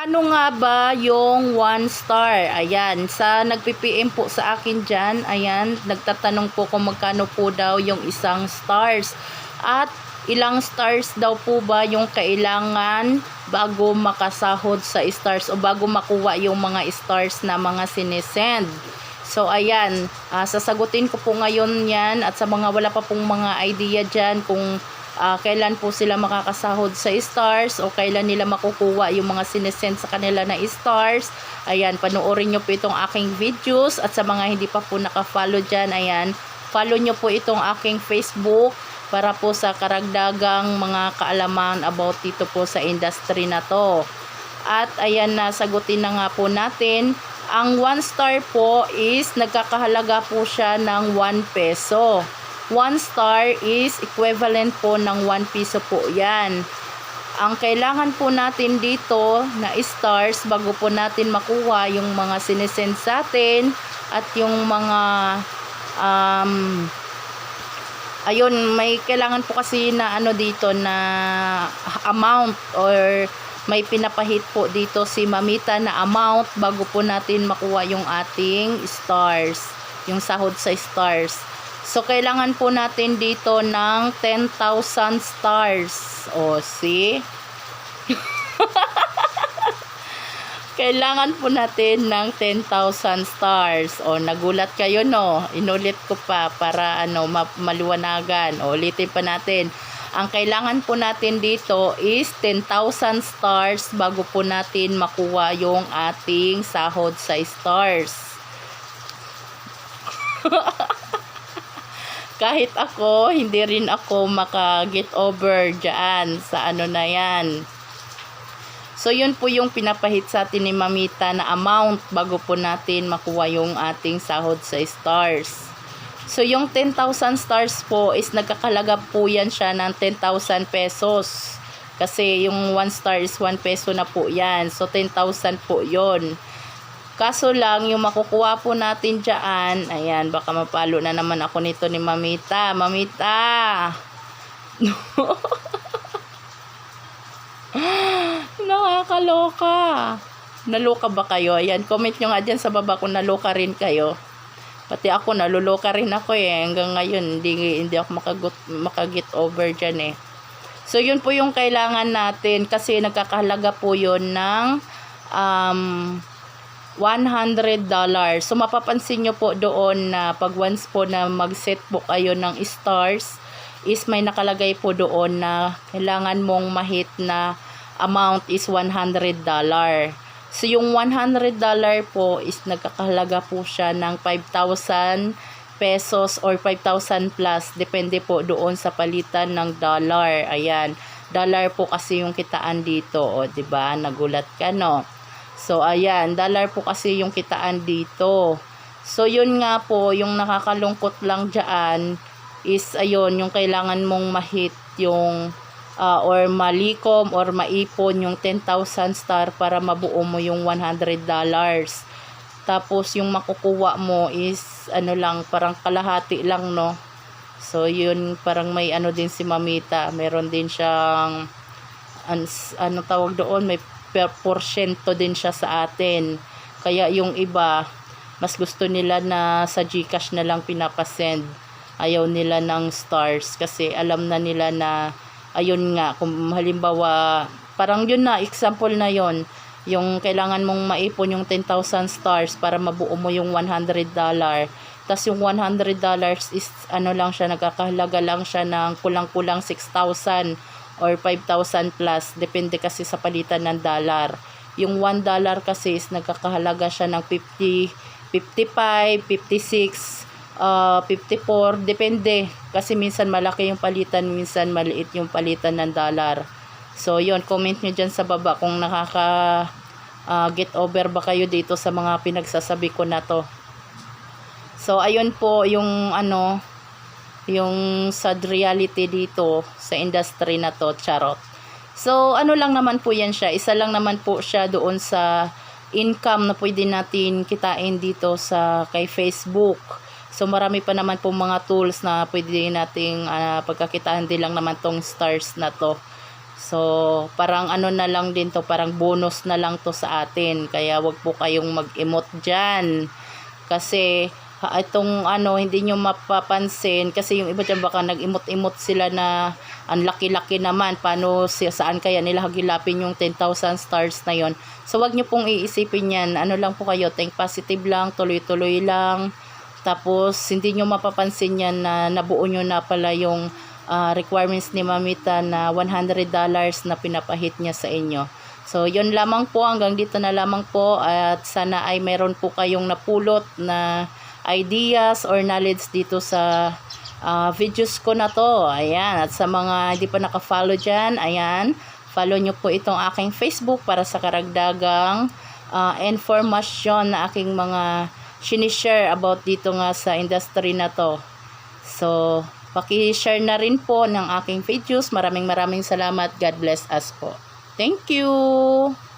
Kano nga ba yung one star? Ayan, sa nagpi-PM po sa akin dyan, ayan, nagtatanong po kung magkano po daw yung isang stars. At ilang stars daw po ba yung kailangan bago makasahod sa stars o bago makuha yung mga stars na mga sinesend. So ayan, ah, sasagutin ko po ngayon yan at sa mga wala pa pong mga idea dyan kung ah, kailan po sila makakasahod sa stars o kailan nila makukuha yung mga sinesend sa kanila na stars. Ayan, panoorin nyo po itong aking videos at sa mga hindi pa po nakafollow dyan, ayan, follow nyo po itong aking Facebook para po sa karagdagang mga kaalaman about dito po sa industry na to. At ayan na sagutin na nga po natin. Ang 1 star po is nagkakahalaga po siya ng 1 peso. 1 star is equivalent po ng 1 piso po yan. Ang kailangan po natin dito na stars bago po natin makuha yung mga sinesend sa atin at yung mga um, ayun, may kailangan po kasi na ano dito na amount or may pinapahit po dito si Mamita na amount bago po natin makuha yung ating stars, yung sahod sa stars. So, kailangan po natin dito ng 10,000 stars. O, see? kailangan po natin ng 10,000 stars. O, nagulat kayo, no? Inulit ko pa para, ano, ma- maliwanagan. O, ulitin pa natin. Ang kailangan po natin dito is 10,000 stars bago po natin makuha yung ating sahod sa stars. Kahit ako, hindi rin ako maka-get over dyan sa ano na yan. So, yun po yung pinapahit sa atin ni Mamita na amount bago po natin makuha yung ating sahod sa stars. So, yung 10,000 stars po is nagkakalaga po yan siya ng 10,000 pesos. Kasi yung 1 star is 1 peso na po yan. So, 10,000 po yon Kaso lang, yung makukuha po natin dyan, ayan, baka mapalo na naman ako nito ni Mamita. Mamita! Nakakaloka. Naloka ba kayo? Ayan, comment nyo nga dyan sa baba kung naloka rin kayo. Pati ako, naluloka rin ako eh. Hanggang ngayon, hindi, hindi ako makagot, makagit over dyan eh. So, yun po yung kailangan natin kasi nagkakahalaga po yun ng um, $100. So, mapapansin nyo po doon na pag once po na mag-set po kayo ng stars, is may nakalagay po doon na kailangan mong mahit na amount is $100. So, yung $100 po is nagkakahalaga po siya ng 5,000 pesos or 5,000 plus. Depende po doon sa palitan ng dollar. Ayan. Dollar po kasi yung kitaan dito. O, ba diba? Nagulat ka, no? So, ayan. Dollar po kasi yung kitaan dito. So, yun nga po, yung nakakalungkot lang dyan is, ayun, yung kailangan mong mahit yung uh, or malikom or maipon yung 10,000 star para mabuo mo yung 100 dollars. Tapos yung makukuha mo is ano lang parang kalahati lang no. So yun parang may ano din si Mamita, meron din siyang an, ano tawag doon, may porsyento din siya sa atin. Kaya yung iba mas gusto nila na sa GCash na lang pinapasend. Ayaw nila ng stars kasi alam na nila na ayun nga, kung halimbawa, parang yun na, example na yon yung kailangan mong maipon yung 10,000 stars para mabuo mo yung 100 dollar. Tapos yung 100 dollars is ano lang siya, nagkakahalaga lang siya ng kulang-kulang 6,000 or 5,000 plus. Depende kasi sa palitan ng dollar. Yung 1 dollar kasi is nagkakahalaga siya ng 50, 55, 56, uh, 54, depende. Kasi minsan malaki yung palitan, minsan maliit yung palitan ng dollar. So, yon comment nyo dyan sa baba kung nakaka uh, get over ba kayo dito sa mga pinagsasabi ko na to. So, ayun po yung ano, yung sad reality dito sa industry na to, charot. So, ano lang naman po yan siya. Isa lang naman po siya doon sa income na pwede natin kitain dito sa kay Facebook. So marami pa naman po mga tools na pwede nating uh, pagkakitaan din lang naman tong stars na to. So, parang ano na lang din to, parang bonus na lang to sa atin. Kaya wag po kayong mag-emote dyan. Kasi, itong ano, hindi nyo mapapansin. Kasi yung iba dyan baka nag-emote-emote sila na ang laki-laki naman. Paano, saan kaya nila hagilapin yung 10,000 stars na yon So, wag nyo pong iisipin yan. Ano lang po kayo, think positive lang, tuloy-tuloy lang. Tapos, hindi nyo mapapansin yan na nabuo nyo na pala yung ah, requirements ni Mamita na $100 na pinapahit niya sa inyo. So, yun lamang po. Hanggang dito na lamang po. At sana ay meron po kayong napulot na ideas or knowledge dito sa ah, videos ko na to. Ayan. At sa mga hindi pa nakafollow dyan, ayan. Follow nyo po itong aking Facebook para sa karagdagang ah, information na aking mga sinishare about dito nga sa industry na to. So, paki-share na rin po ng aking videos. Maraming maraming salamat. God bless us po. Thank you!